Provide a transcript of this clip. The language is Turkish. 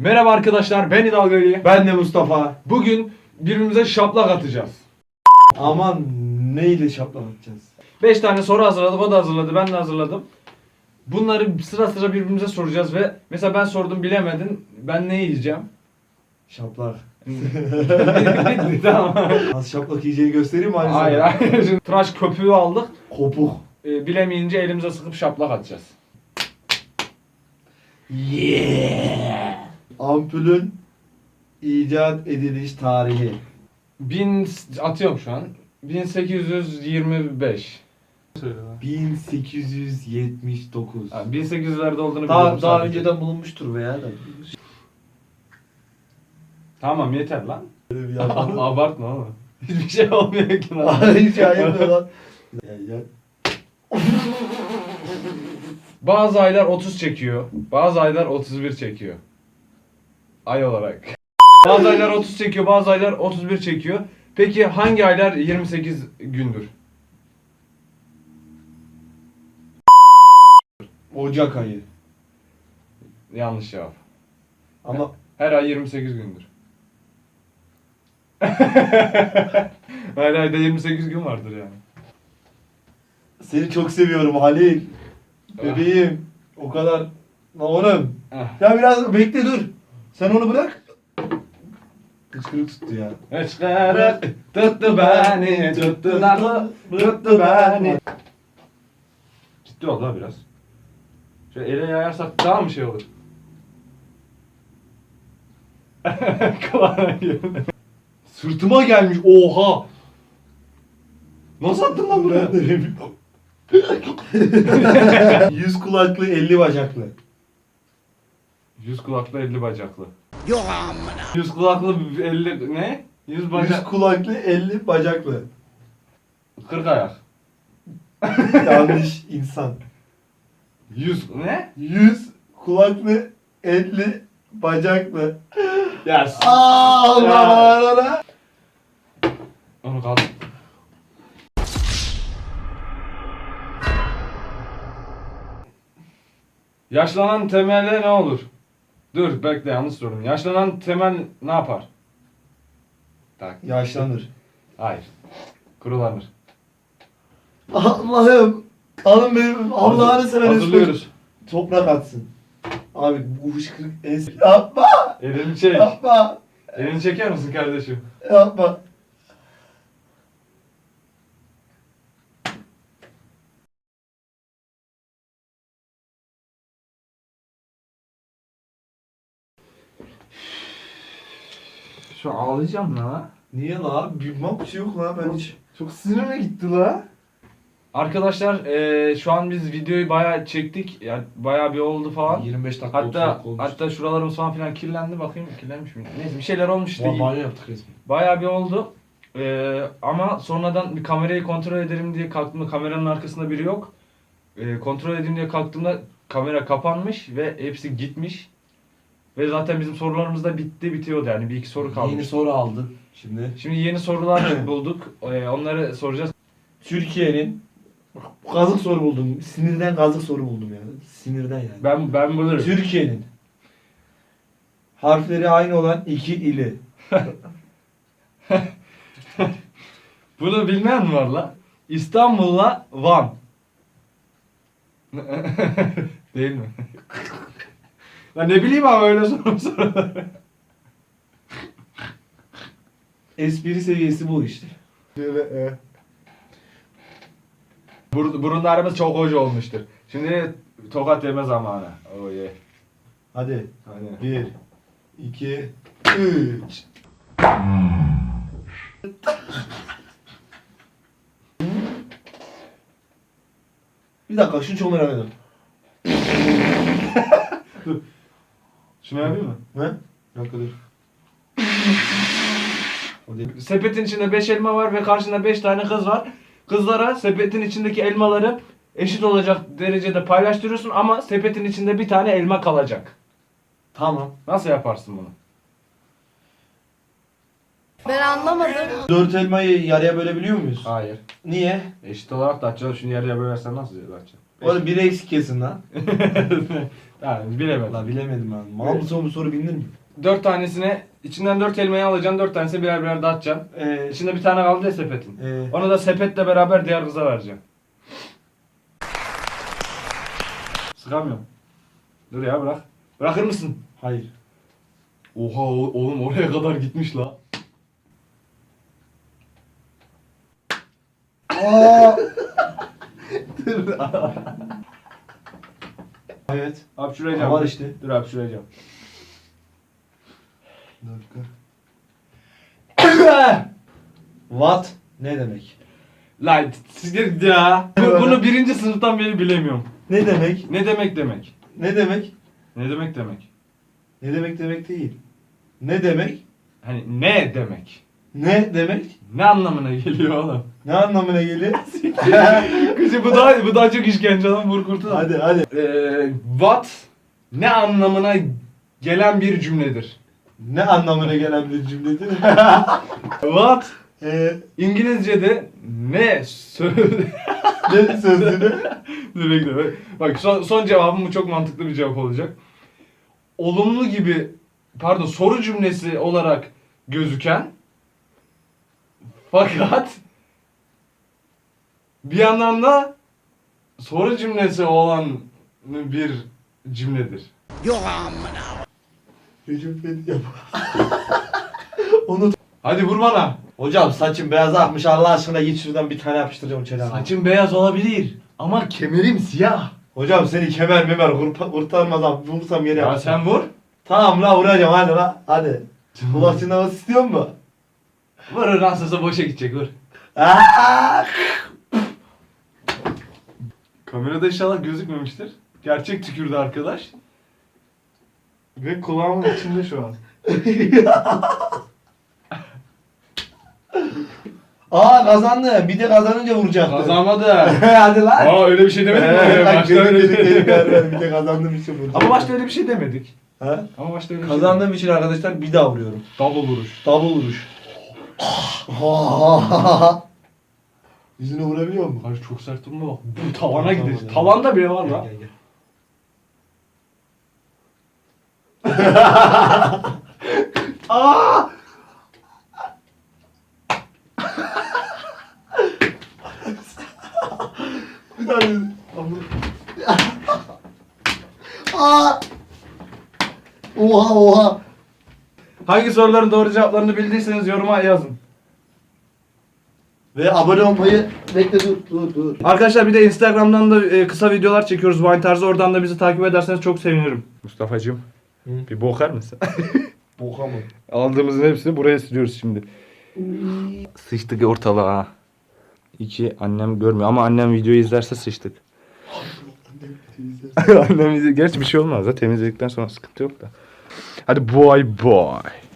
Merhaba arkadaşlar ben İdal Veli. Ben de Mustafa. Bugün birbirimize şaplak atacağız. Aman neyle şaplak atacağız? 5 tane soru hazırladık o da hazırladı ben de hazırladım. Bunları sıra sıra birbirimize soracağız ve mesela ben sordum bilemedin ben ne yiyeceğim? Şaplak. Bitti tamam. Nasıl şaplak yiyeceğini göstereyim mi aynı Hayır zamanda? hayır. Şimdi tıraş köpüğü aldık. Kopuk. Ee, bilemeyince elimize sıkıp şaplak atacağız. Yeah. Ampulün icat ediliş tarihi. Bin atıyorum şu an. 1825. Söyle lan. 1879. Ha, 1800'lerde olduğunu Daha, biliyorum daha sadece. önceden bulunmuştur veya da. Tamam yeter lan. Böyle bir abartma oğlum. Hiçbir şey olmuyor ki lan. Hiç ayıp lan. Ya, ya. Bazı aylar 30 çekiyor. Bazı aylar 31 çekiyor. Ay olarak. Bazı aylar 30 çekiyor, bazı aylar 31 çekiyor. Peki hangi aylar 28 gündür? Ocak ayı. Yanlış cevap. Ama Her ay 28 gündür. Her ayda 28 gün vardır yani. seni çok seviyorum Halil. Bebeğim. O kadar. Lan oğlum. Ah. Ya biraz bekle dur. Sen onu bırak. Kıçkırık tuttu ya. Hıçkırık tuttu beni, tuttu da tuttu beni. Ciddi ol la biraz. Şöyle ele yayarsak daha mı şey olur? Kulağına girdi. Sırtıma gelmiş. Oha. Nasıl attın lan buraya? Yüz kulaklı, elli bacaklı. Yüz kulaklı elli bacaklı. Yok amına. Yüz kulaklı elli ne? Yüz Yüz bacak. kulaklı, elli bacaklı. Kırk ayak. Yanlış insan. Yüz ne? Yüz kulaklı, elli bacaklı. Yes. Allah Allah. Onu kaldır. Yaşlanan temelde ne olur? Dur bekle yanlış sordum. Yaşlanan temel ne yapar? Tak. Yaşlanır. Hayır. Kurulanır. Allah'ım. Alın benim Allah'ını seversen. Hazırlıyoruz. Toprak atsın. Abi bu hışkırık en... Yapma. Elini çek. Yapma. Elini çeker misin kardeşim? Yapma. Şu ağlayacağım la. Niye la? Bilmem bir şey yok la ben hiç. Çok sinirime gitti la. Arkadaşlar eee, şu an biz videoyu bayağı çektik. Yani bayağı bir oldu falan. 25 dakika Hatta hatta şuralarımız falan filan kirlendi bakayım kirlenmiş mi? Neyse bir şeyler olmuş işte. banyo yaptık resmen. Bayağı bir oldu. Ee, ama sonradan bir kamerayı kontrol edelim diye kalktığımda kameranın arkasında biri yok. Ee, kontrol edeyim diye kalktığımda kamera kapanmış ve hepsi gitmiş. Ve zaten bizim sorularımız da bitti bitiyordu yani bir iki soru kalmış. Yeni soru aldı şimdi. Şimdi yeni sorular bulduk. Ee, onları soracağız. Türkiye'nin kazık soru buldum. Sinirden kazık soru buldum yani. Sinirden yani. Ben ben bulurum. Türkiye'nin harfleri aynı olan iki ili. Bunu bilmeyen mi var la? İstanbul'la Van. Değil mi? Ben ne bileyim abi öyle soru soruları. Espri seviyesi bu işte. Şöyle, Bur burunlarımız çok hoş olmuştur. Şimdi tokat yeme zamanı. Oh yeah. Hadi. Hadi. Bir, iki, üç. Bir dakika şunu çok merak ediyorum. Şunu yapayım mı? Ne? Bir dakika dur. O değil. Sepetin içinde 5 elma var ve karşında 5 tane kız var. Kızlara sepetin içindeki elmaları eşit olacak derecede paylaştırıyorsun ama sepetin içinde bir tane elma kalacak. Tamam. Nasıl yaparsın bunu? Ben anlamadım. Dört elmayı yarıya bölebiliyor muyuz? Hayır. Niye? Eşit olarak dağıtacağız. Şimdi yarıya bölersen nasıl dağıtacaksın? Oğlum biri eksik kesin lan. yani bilemedim. La bilemedim ben. Mal mısın bu soru bilinir mi? Dört tanesine, içinden dört elmayı alacaksın, dört tanesini birer birer dağıtacaksın. Ee, İçinde bir tane kaldı ya sepetin. e, Onu da sepetle beraber diğer kıza vereceksin. Sıkamıyorum. Dur ya bırak. Bırakır mısın? hayır. Oha o- oğlum oraya kadar gitmiş la. Aa! evet. Hapşuracağım. Var işte. Dur hapşuracağım. What? Ne demek? Lan siktir ya. Bu- Bunu birinci sınıftan beri bilemiyorum. Ne demek? Ne demek demek? Ne demek? Ne demek demek? Ne demek demek değil. Ne demek? Hani ne demek? Ne demek? Ne anlamına geliyor oğlum? Ne anlamına geliyor? Kızı bu daha bu daha çok işkence lan vur kurtul. hadi hadi. Ee, what ne anlamına gelen bir cümledir? Ne anlamına gelen bir cümledir? What ee, İngilizce'de ne söz ne sözünü? Dur bekle, bak. Bak son, son cevabım bu çok mantıklı bir cevap olacak. Olumlu gibi pardon soru cümlesi olarak gözüken fakat bir yandan da soru cümlesi olan bir cümledir. Recep İvedik yap. Onu Hadi vur bana. Hocam saçım beyaz akmış Allah aşkına git şuradan bir tane yapıştıracağım çene. Saçın beyaz olabilir ama kemerim siyah. Hocam seni kemer memer kurpa- kurtarmadan vursam yere Ya yapacağım. sen vur. Tamam la vuracağım hadi la hadi. Kulak çınlaması istiyor mu? Vur nasılsa boşa gidecek vur. Aa! Kamerada inşallah gözükmemiştir. Gerçek tükürdü arkadaş. Ve kulağımın içinde şu an. Aa kazandı. Bir de kazanınca vuracaktı. Kazanmadı. Hadi lan. Aa öyle bir şey demedik mi? Ee, bak Başta dedik öyle bir dedik şey dedik ver. bir de kazandığım için vuracağım. Ama başta öyle bir şey demedik. Ha? Ama başta öyle bir şey Kazandığım için arkadaşlar bir daha vuruyorum. demedik. Double vuruş. Double vuruş. Yüzüne vurabiliyor mu? Karşı çok sert durma bak. Bu tavana gidecek. tamam. Tavanda bile var lan. gel, gel. Aa! Bir tane. Aa! Oha oha. Hangi soruların doğru cevaplarını bildiyseniz yoruma yazın. Ve abone olmayı bekle dur dur dur. Arkadaşlar bir de Instagram'dan da e, kısa videolar çekiyoruz Vine tarzı. Oradan da bizi takip ederseniz çok sevinirim. Mustafa'cığım Hı? bir bokar mısın? Boka mı? Aldığımızın hepsini buraya siliyoruz şimdi. Sıçtık ortalığa. İki annem görmüyor ama annem videoyu izlerse sıçtık. annem izle. Gerçi bir şey olmaz da temizledikten sonra sıkıntı yok da. Hadi boy boy.